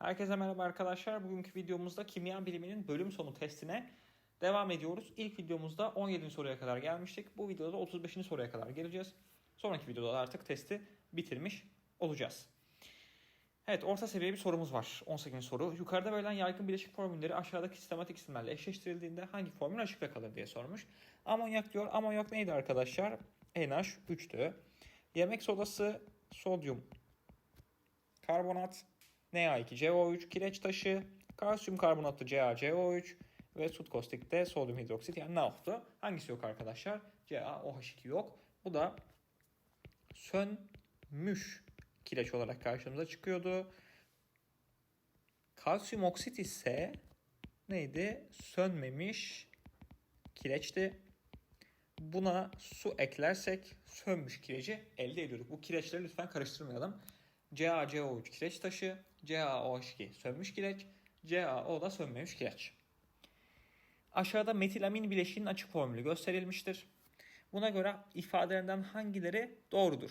Herkese merhaba arkadaşlar. Bugünkü videomuzda kimya biliminin bölüm sonu testine devam ediyoruz. İlk videomuzda 17. soruya kadar gelmiştik. Bu videoda da 35. soruya kadar geleceğiz. Sonraki videoda da artık testi bitirmiş olacağız. Evet orta seviye bir sorumuz var. 18. soru. Yukarıda verilen yaygın bileşik formülleri aşağıdaki sistematik isimlerle eşleştirildiğinde hangi formül açıkta kalır diye sormuş. Amonyak diyor. Amonyak neydi arkadaşlar? NH3'tü. Yemek sodası sodyum karbonat, Na2CO3, kireç taşı, kalsiyum karbonatlı CaCO3 ve sut kostikte sodyum hidroksit yani NaOH'tu. Hangisi yok arkadaşlar? CaOH2 yok. Bu da sönmüş kireç olarak karşımıza çıkıyordu. Kalsiyum oksit ise neydi? Sönmemiş kireçti. Buna su eklersek sönmüş kireci elde ediyorduk. Bu kireçleri lütfen karıştırmayalım. CaCO3 kireç taşı, CaOH2 sönmüş kireç, CaO da sönmemiş kireç. Aşağıda metilamin bileşiğinin açık formülü gösterilmiştir. Buna göre ifadelerinden hangileri doğrudur?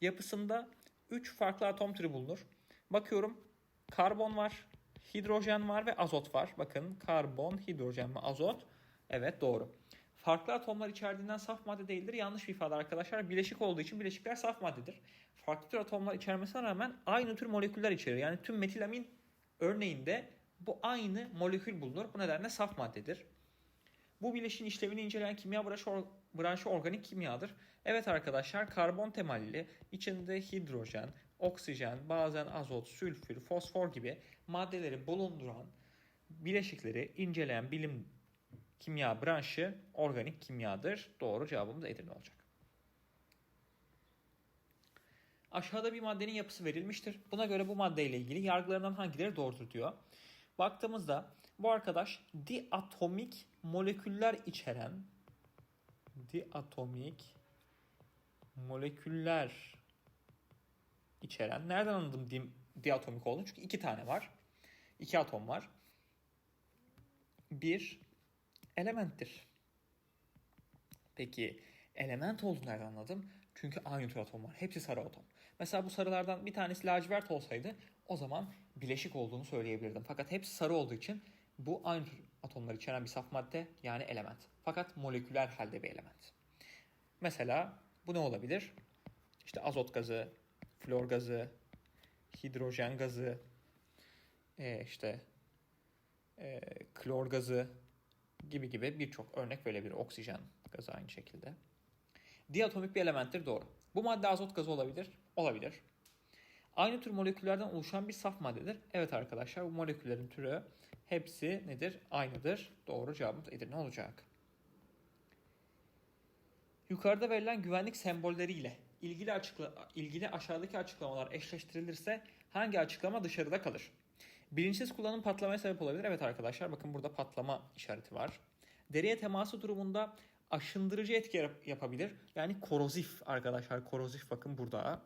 Yapısında 3 farklı atom türü bulunur. Bakıyorum karbon var, hidrojen var ve azot var. Bakın karbon, hidrojen ve azot. Evet doğru. Farklı atomlar içerdiğinden saf madde değildir. Yanlış bir ifade arkadaşlar. Bileşik olduğu için bileşikler saf maddedir. Farklı tür atomlar içermesine rağmen aynı tür moleküller içerir. Yani tüm metilamin örneğinde bu aynı molekül bulunur. Bu nedenle saf maddedir. Bu bileşin işlevini inceleyen kimya branşı, or- branşı organik kimyadır. Evet arkadaşlar karbon temelli içinde hidrojen, oksijen, bazen azot, sülfür, fosfor gibi maddeleri bulunduran bileşikleri inceleyen bilim kimya branşı organik kimyadır. Doğru cevabımız Edirne olacak. Aşağıda bir maddenin yapısı verilmiştir. Buna göre bu maddeyle ilgili yargılarından hangileri doğrudur diyor. Baktığımızda bu arkadaş diatomik moleküller içeren diatomik moleküller içeren nereden anladım di, diatomik olduğunu? Çünkü iki tane var. İki atom var. Bir elementtir. Peki element olduğunu nereden anladım? Çünkü aynı tür atom var. Hepsi sarı atom. Mesela bu sarılardan bir tanesi lacivert olsaydı o zaman bileşik olduğunu söyleyebilirdim. Fakat hepsi sarı olduğu için bu aynı tür atomları içeren bir saf madde yani element. Fakat moleküler halde bir element. Mesela bu ne olabilir? İşte azot gazı, flor gazı, hidrojen gazı, e, işte e, klor gazı gibi gibi birçok örnek verebilir. Oksijen gazı aynı şekilde. Diatomik bir elementtir doğru. Bu madde azot gazı olabilir. Olabilir. Aynı tür moleküllerden oluşan bir saf maddedir. Evet arkadaşlar bu moleküllerin türü hepsi nedir? Aynıdır. Doğru cevabımız Edirne olacak. Yukarıda verilen güvenlik sembolleriyle ilgili açıkla ilgili aşağıdaki açıklamalar eşleştirilirse hangi açıklama dışarıda kalır? Bilinçsiz kullanım patlamaya sebep olabilir. Evet arkadaşlar bakın burada patlama işareti var. Deriye teması durumunda aşındırıcı etki yap- yapabilir. Yani korozif arkadaşlar korozif bakın burada.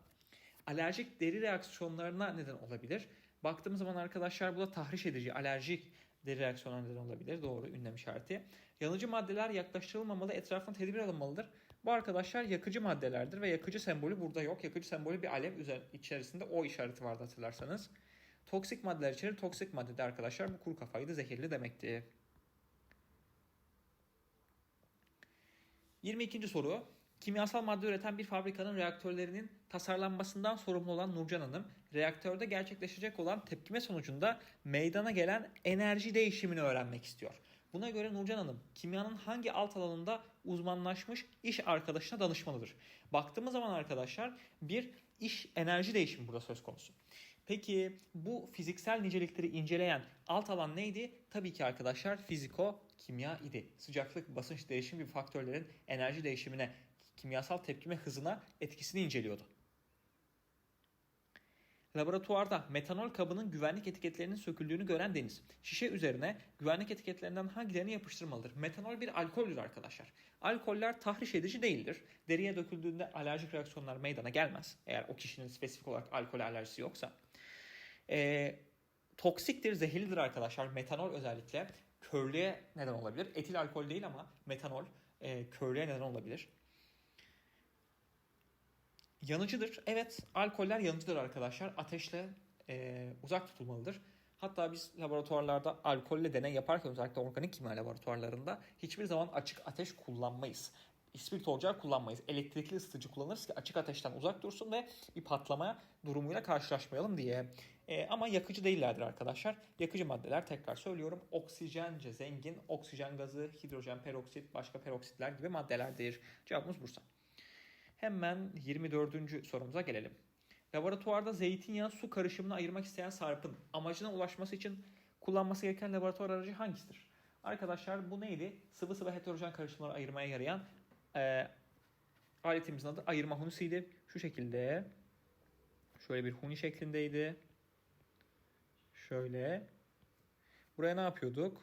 Alerjik deri reaksiyonlarına neden olabilir. Baktığımız zaman arkadaşlar bu da tahriş edici, alerjik deri reaksiyonlarına neden olabilir. Doğru ünlem işareti. Yanıcı maddeler yaklaştırılmamalı, etrafına tedbir alınmalıdır. Bu arkadaşlar yakıcı maddelerdir ve yakıcı sembolü burada yok. Yakıcı sembolü bir alev içerisinde o işareti vardı hatırlarsanız. Toksik maddeler içerir. Toksik maddede arkadaşlar bu kuru kafaydı, zehirli demekti. 22. soru. Kimyasal madde üreten bir fabrikanın reaktörlerinin tasarlanmasından sorumlu olan Nurcan Hanım, reaktörde gerçekleşecek olan tepkime sonucunda meydana gelen enerji değişimini öğrenmek istiyor. Buna göre Nurcan Hanım, kimyanın hangi alt alanında uzmanlaşmış iş arkadaşına danışmalıdır? Baktığımız zaman arkadaşlar bir iş enerji değişimi burada söz konusu. Peki bu fiziksel nicelikleri inceleyen alt alan neydi? Tabii ki arkadaşlar fiziko kimya idi. Sıcaklık, basınç değişimi gibi faktörlerin enerji değişimine, kimyasal tepkime hızına etkisini inceliyordu. Laboratuvarda metanol kabının güvenlik etiketlerinin söküldüğünü gören Deniz, şişe üzerine güvenlik etiketlerinden hangilerini yapıştırmalıdır? Metanol bir alkoldür arkadaşlar. Alkoller tahriş edici değildir. Deriye döküldüğünde alerjik reaksiyonlar meydana gelmez. Eğer o kişinin spesifik olarak alkol alerjisi yoksa. Ee, toksiktir, zehirlidir arkadaşlar. Metanol özellikle körlüğe neden olabilir. Etil alkol değil ama metanol e, körlüğe neden olabilir. Yanıcıdır. Evet alkoller yanıcıdır arkadaşlar. Ateşle e, uzak tutulmalıdır. Hatta biz laboratuvarlarda alkolle deney yaparken özellikle organik kimya laboratuvarlarında hiçbir zaman açık ateş kullanmayız. İspirit ocağı kullanmayız. Elektrikli ısıtıcı kullanırız ki açık ateşten uzak dursun ve bir patlama durumuyla karşılaşmayalım diye. E, ama yakıcı değillerdir arkadaşlar. Yakıcı maddeler tekrar söylüyorum. Oksijence zengin, oksijen gazı, hidrojen peroksit, başka peroksitler gibi maddelerdir. Cevabımız Bursa. Hemen 24. sorumuza gelelim. Laboratuvarda zeytinyağı su karışımını ayırmak isteyen Sarp'ın amacına ulaşması için kullanması gereken laboratuvar aracı hangisidir? Arkadaşlar bu neydi? Sıvı sıvı heterojen karışımları ayırmaya yarayan e, aletimizin adı ayırma hunisiydi. Şu şekilde şöyle bir huni şeklindeydi. Şöyle. Buraya ne yapıyorduk?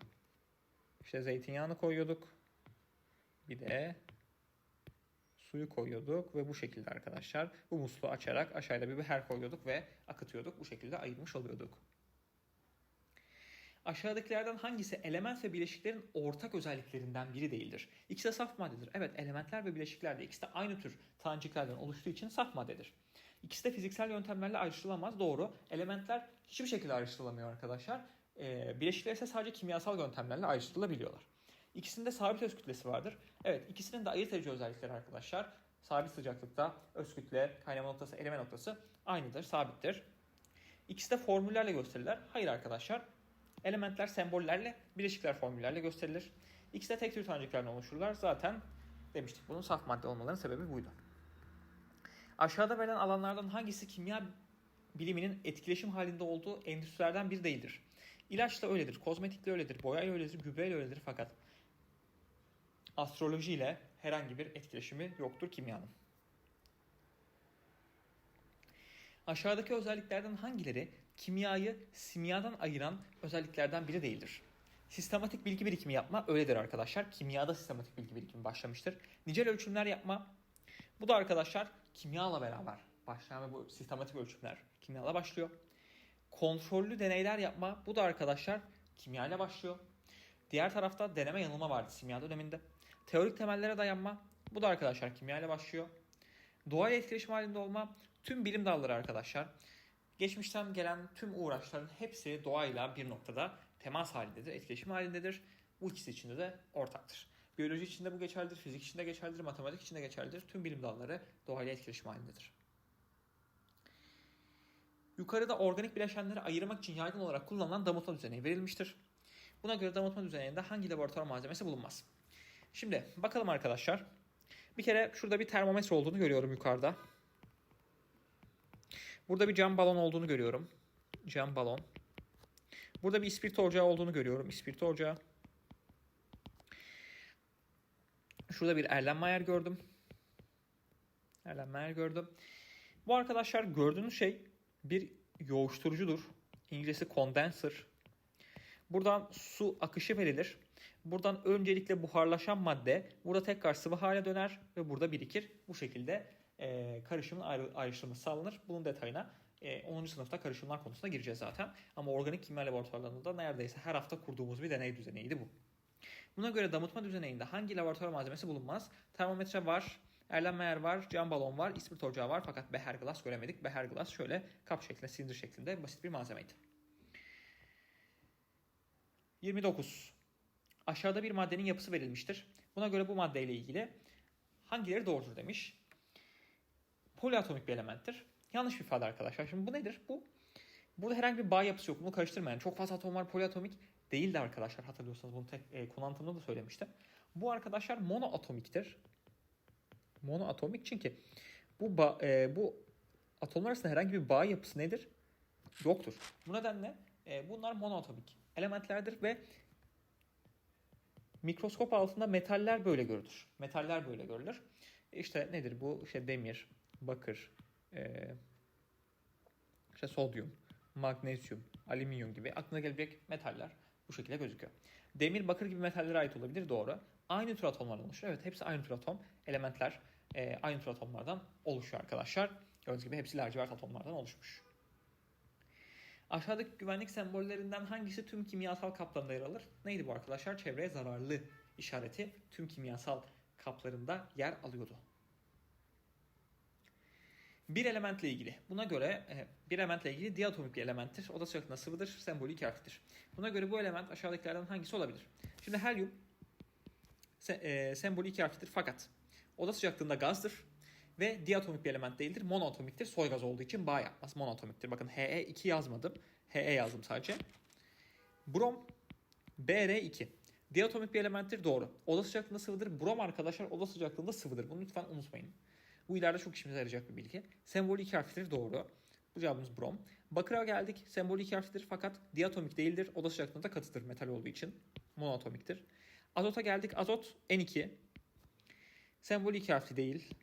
İşte zeytinyağını koyuyorduk. Bir de suyu koyuyorduk ve bu şekilde arkadaşlar bu musluğu açarak aşağıda bir beher koyuyorduk ve akıtıyorduk. Bu şekilde ayırmış oluyorduk. Aşağıdakilerden hangisi element ve bileşiklerin ortak özelliklerinden biri değildir? İkisi de saf maddedir. Evet elementler ve bileşikler de ikisi de aynı tür taneciklerden oluştuğu için saf maddedir. İkisi de fiziksel yöntemlerle ayrıştırılamaz. Doğru. Elementler hiçbir şekilde ayrıştırılamıyor arkadaşlar. Ee, bileşikler ise sadece kimyasal yöntemlerle ayrıştırılabiliyorlar. İkisinde sabit öz kütlesi vardır. Evet ikisinin de ayırt edici özellikleri arkadaşlar. Sabit sıcaklıkta öz kütle, kaynama noktası, erime noktası aynıdır, sabittir. İkisi de formüllerle gösterilir. Hayır arkadaşlar. Elementler sembollerle, bileşikler formüllerle gösterilir. İkisi de tek tür taneciklerden oluşurlar. Zaten demiştik bunun saf madde olmalarının sebebi buydu. Aşağıda verilen alanlardan hangisi kimya biliminin etkileşim halinde olduğu endüstrilerden biri değildir? İlaçla öyledir, kozmetikle öyledir, boyayla öyledir, gübreyle öyledir fakat astroloji ile herhangi bir etkileşimi yoktur kimyanın. Aşağıdaki özelliklerden hangileri kimyayı simyadan ayıran özelliklerden biri değildir? Sistematik bilgi birikimi yapma öyledir arkadaşlar. Kimyada sistematik bilgi birikimi başlamıştır. Nicel ölçümler yapma. Bu da arkadaşlar kimyayla beraber başlayan ve bu sistematik ölçümler kimyayla başlıyor. Kontrollü deneyler yapma. Bu da arkadaşlar kimyayla başlıyor. Diğer tarafta deneme yanılma vardı simya döneminde. Teorik temellere dayanma. Bu da arkadaşlar kimya ile başlıyor. Doğayla etkileşim halinde olma. Tüm bilim dalları arkadaşlar. Geçmişten gelen tüm uğraşların hepsi doğayla bir noktada temas halindedir, etkileşim halindedir. Bu ikisi içinde de ortaktır. Biyoloji içinde bu geçerlidir, fizik içinde geçerlidir, matematik içinde geçerlidir. Tüm bilim dalları doğayla etkileşim halindedir. Yukarıda organik bileşenleri ayırmak için yaygın olarak kullanılan damıtma düzeni verilmiştir. Buna göre damıtma düzeninde hangi laboratuvar malzemesi bulunmaz? Şimdi bakalım arkadaşlar. Bir kere şurada bir termometre olduğunu görüyorum yukarıda. Burada bir cam balon olduğunu görüyorum. Cam balon. Burada bir ispirto ocağı olduğunu görüyorum. İspirto ocağı. Şurada bir Erlenmeyer gördüm. Erlenmeyer gördüm. Bu arkadaşlar gördüğünüz şey bir yoğuşturucudur. İngilizcesi condenser. Buradan su akışı verilir. Buradan öncelikle buharlaşan madde burada tekrar sıvı hale döner ve burada birikir. Bu şekilde e, karışımın ayrı, ayrıştırılması sağlanır. Bunun detayına e, 10. sınıfta karışımlar konusunda gireceğiz zaten. Ama organik kimya laboratuvarlarında neredeyse her hafta kurduğumuz bir deney düzeniydi bu. Buna göre damıtma düzeninde hangi laboratuvar malzemesi bulunmaz? Termometre var, Erlenmeyer var, cam balon var, ispirt ocağı var fakat beher glass göremedik. Beher glass şöyle kap şeklinde, silindir şeklinde basit bir malzemeydi. 29. Aşağıda bir maddenin yapısı verilmiştir. Buna göre bu maddeyle ilgili hangileri doğrudur demiş. Poliatomik bir elementtir. Yanlış bir ifade arkadaşlar. Şimdi bu nedir? Bu Burada herhangi bir bağ yapısı yok. Bunu karıştırmayın. Çok fazla atom var poliatomik değildi arkadaşlar. Hatırlıyorsanız bunu tek e, konu da söylemiştim. Bu arkadaşlar monoatomiktir. Monoatomik çünkü bu ba, e, bu atomlar arasında herhangi bir bağ yapısı nedir? Yoktur. Bu nedenle e, bunlar monoatomik elementlerdir ve mikroskop altında metaller böyle görülür. Metaller böyle görülür. İşte nedir bu? İşte demir, bakır, e, işte sodyum, magnezyum, alüminyum gibi aklına gelebilecek metaller bu şekilde gözüküyor. Demir, bakır gibi metallere ait olabilir doğru. Aynı tür atomlardan oluşuyor. Evet hepsi aynı tür atom. Elementler e, aynı tür atomlardan oluşuyor arkadaşlar. Gördüğünüz gibi hepsi lacivert atomlardan oluşmuş. Aşağıdaki güvenlik sembollerinden hangisi tüm kimyasal kaplarında yer alır? Neydi bu arkadaşlar? Çevreye zararlı işareti tüm kimyasal kaplarında yer alıyordu. Bir elementle ilgili. Buna göre e, bir elementle ilgili diatomik bir elementtir. Oda sıcaklığında sıvıdır. Sembolü iki harflidir. Buna göre bu element aşağıdakilerden hangisi olabilir? Şimdi helyum se, e, sembolü iki harflidir fakat oda sıcaklığında gazdır ve diatomik bir element değildir. Monoatomiktir. Soy gaz olduğu için bağ yapmaz. Monoatomiktir. Bakın He2 yazmadım. He yazdım sadece. Brom Br2. Diatomik bir elementtir doğru. Oda sıcaklığında sıvıdır. Brom arkadaşlar oda sıcaklığında sıvıdır. Bunu lütfen unutmayın. Bu ileride çok işimize yarayacak bir bilgi. Sembolü iki harflidir doğru. Bu cevabımız brom. Bakıra geldik. Sembolü iki harflidir fakat diatomik değildir. Oda sıcaklığında katıdır metal olduğu için. Monoatomiktir. Azota geldik. Azot N2. Sembolü iki harfli değil.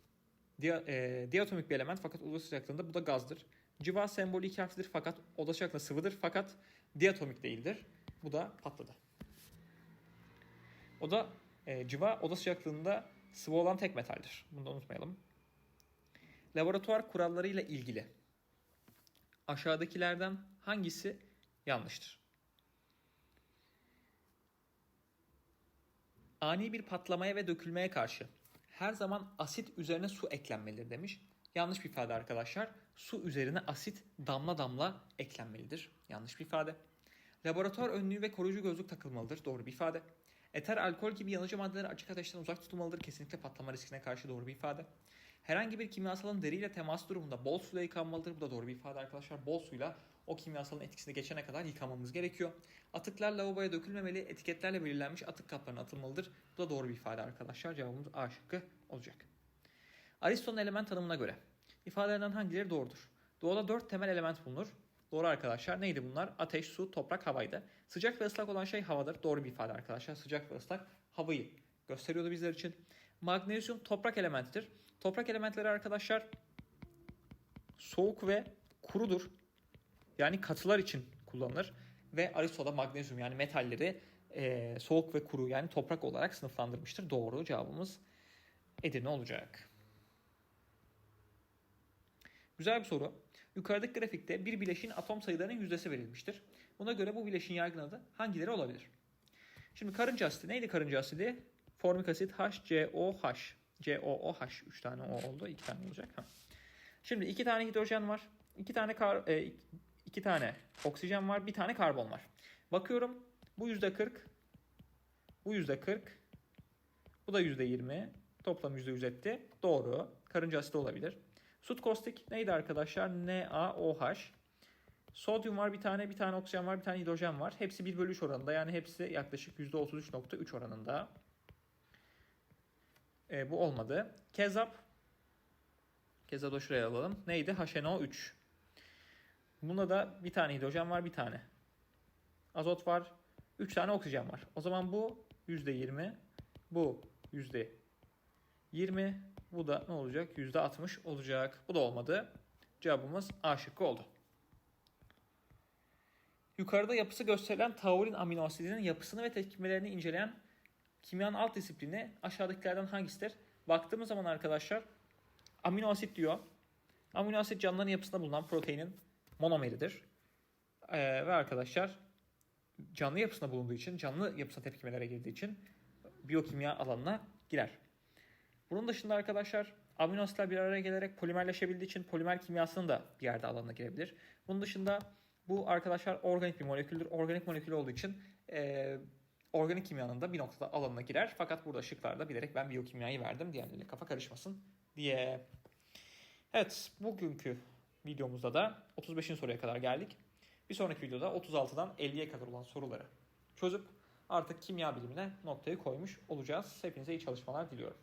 Dia, e, diatomik bir element fakat oda sıcaklığında bu da gazdır. Civa sembolü iki harflidir fakat oda sıcaklığında sıvıdır fakat diatomik değildir. Bu da patladı. O da e, civa oda sıcaklığında sıvı olan tek metaldir. Bunu da unutmayalım. Laboratuvar kurallarıyla ilgili aşağıdakilerden hangisi yanlıştır? Ani bir patlamaya ve dökülmeye karşı her zaman asit üzerine su eklenmelidir demiş. Yanlış bir ifade arkadaşlar. Su üzerine asit damla damla eklenmelidir. Yanlış bir ifade. Laboratuvar önlüğü ve koruyucu gözlük takılmalıdır. Doğru bir ifade. Eter, alkol gibi yanıcı maddeler açık ateşten uzak tutulmalıdır. Kesinlikle patlama riskine karşı doğru bir ifade. Herhangi bir kimyasalın deriyle temas durumunda bol suyla yıkanmalıdır. Bu da doğru bir ifade arkadaşlar. Bol suyla o kimyasalın etkisini geçene kadar yıkamamız gerekiyor. Atıklar lavaboya dökülmemeli, etiketlerle belirlenmiş atık kaplarına atılmalıdır. Bu da doğru bir ifade arkadaşlar. Cevabımız A şıkkı olacak. Aristo'nun element tanımına göre ifadelerinden hangileri doğrudur? Doğada dört temel element bulunur. Doğru arkadaşlar. Neydi bunlar? Ateş, su, toprak, havaydı. Sıcak ve ıslak olan şey havadır. Doğru bir ifade arkadaşlar. Sıcak ve ıslak havayı gösteriyordu bizler için. Magnezyum toprak elementidir. Toprak elementleri arkadaşlar soğuk ve kurudur. Yani katılar için kullanılır. Ve Aristo'da magnezyum yani metalleri e, soğuk ve kuru yani toprak olarak sınıflandırmıştır. Doğru cevabımız Edirne olacak. Güzel bir soru. Yukarıdaki grafikte bir bileşiğin atom sayılarının yüzdesi verilmiştir. Buna göre bu bileşiğin yaygın adı hangileri olabilir? Şimdi karınca asidi neydi karınca asidi? Formik asit HCOH. COOH 3 tane O oldu. 2 tane olacak. Ha. Şimdi 2 tane hidrojen var. 2 tane kar e, 2 tane oksijen var. Bir tane karbon var. Bakıyorum bu %40. Bu %40. Bu da %20. Toplam %100 etti. Doğru. Karınca asidi olabilir. Sut kostik neydi arkadaşlar? NaOH. Sodyum var bir tane, bir tane oksijen var, bir tane hidrojen var. Hepsi 1 bölü 3 oranında. Yani hepsi yaklaşık %33.3 oranında. E, bu olmadı. Kezap. Kezap'ı şuraya alalım. Neydi? HNO3. Bunda da bir tane hidrojen var, bir tane. Azot var, 3 tane oksijen var. O zaman bu %20, bu %20, bu da ne olacak? %60 olacak. Bu da olmadı. Cevabımız A şıkkı oldu. Yukarıda yapısı gösterilen taurin amino asidinin yapısını ve tepkimelerini inceleyen kimyanın alt disiplini aşağıdakilerden hangisidir? Baktığımız zaman arkadaşlar amino asit diyor. Amino asit canlıların yapısında bulunan proteinin monomeridir. Ee, ve arkadaşlar canlı yapısında bulunduğu için, canlı yapısına tepkimelere girdiği için biyokimya alanına girer. Bunun dışında arkadaşlar amino asitler bir araya gelerek polimerleşebildiği için polimer kimyasının da bir yerde alanına girebilir. Bunun dışında bu arkadaşlar organik bir moleküldür. Organik molekül olduğu için e, organik kimyanın da bir noktada alanına girer. Fakat burada şıklarda bilerek ben biyokimyayı verdim. Diğerleriyle kafa karışmasın diye. Evet bugünkü videomuzda da 35. soruya kadar geldik. Bir sonraki videoda 36'dan 50'ye kadar olan soruları çözüp artık kimya bilimine noktayı koymuş olacağız. Hepinize iyi çalışmalar diliyorum.